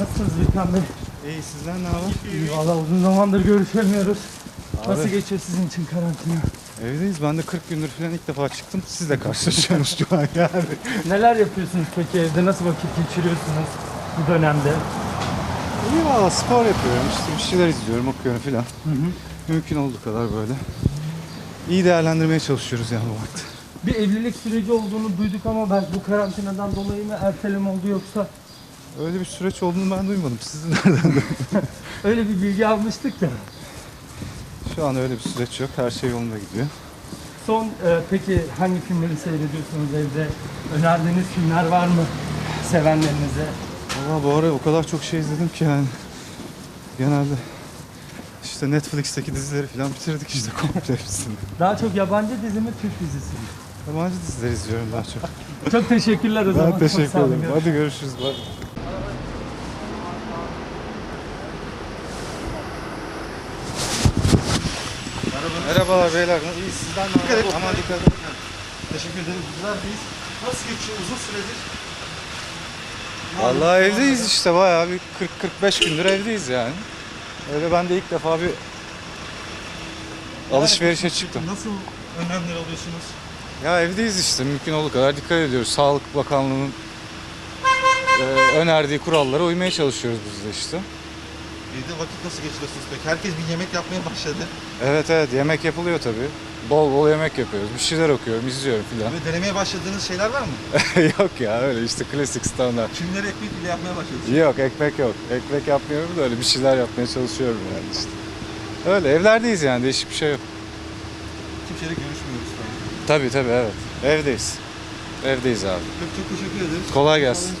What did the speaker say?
Nasılsınız Birkan Bey? İyi sizden ne haber? İyi valla uzun zamandır görüşemiyoruz. Nasıl Abi. geçiyor sizin için karantina? Evdeyiz. Ben de 40 gündür falan ilk defa çıktım. Sizle karşılaşıyoruz şu an yani. Neler yapıyorsunuz peki evde? Nasıl vakit geçiriyorsunuz bu dönemde? İyi valla spor yapıyorum. İşte bir şeyler izliyorum, okuyorum falan. Hı hı. Mümkün olduğu kadar böyle. İyi değerlendirmeye çalışıyoruz yani bu vakti. Bir evlilik süreci olduğunu duyduk ama belki bu karantinadan dolayı mı erteleme oldu yoksa Öyle bir süreç olduğunu ben duymadım. Sizin nereden öyle bir bilgi almıştık da. Şu an öyle bir süreç yok. Her şey yolunda gidiyor. Son e, peki hangi filmleri seyrediyorsunuz evde? Önerdiğiniz filmler var mı sevenlerinize? Valla bu ara o kadar çok şey izledim ki yani. Genelde işte Netflix'teki dizileri falan bitirdik işte komple hepsini. Daha çok yabancı dizi mi Türk dizisi mi? Yabancı diziler izliyorum daha çok. Çok teşekkürler o zaman. Ben teşekkür ederim. Hadi görüşürüz. Bye. Merhabalar beyler. İyi sizden ne haber? Aman dikkat edin. Teşekkür ederim. Güzel değiliz. Nasıl geçiyor uzun süredir? Vallahi evdeyiz işte bayağı bir 40-45 gündür evdeyiz yani. Öyle ben de ilk defa bir alışverişe çıktım. Nasıl önlemler alıyorsunuz? Ya evdeyiz işte mümkün olduğu kadar dikkat ediyoruz. Sağlık Bakanlığı'nın e, önerdiği kurallara uymaya çalışıyoruz biz de işte. Evde vakit nasıl geçiriyorsunuz peki? Herkes bir yemek yapmaya başladı. Evet evet yemek yapılıyor tabii. Bol bol yemek yapıyoruz. Bir şeyler okuyorum, izliyorum filan. Ve denemeye başladığınız şeyler var mı? yok ya öyle işte klasik standart. Kimleri ekmek bile yapmaya başladınız. Yok ekmek yok. Ekmek yapmıyorum da öyle bir şeyler yapmaya çalışıyorum yani işte. Öyle evlerdeyiz yani değişik bir şey yok. Kimseyle görüşmüyoruz şu an. Tabii tabii evet. Evdeyiz. Evdeyiz abi. Çok çok teşekkür ederiz. Kolay gelsin.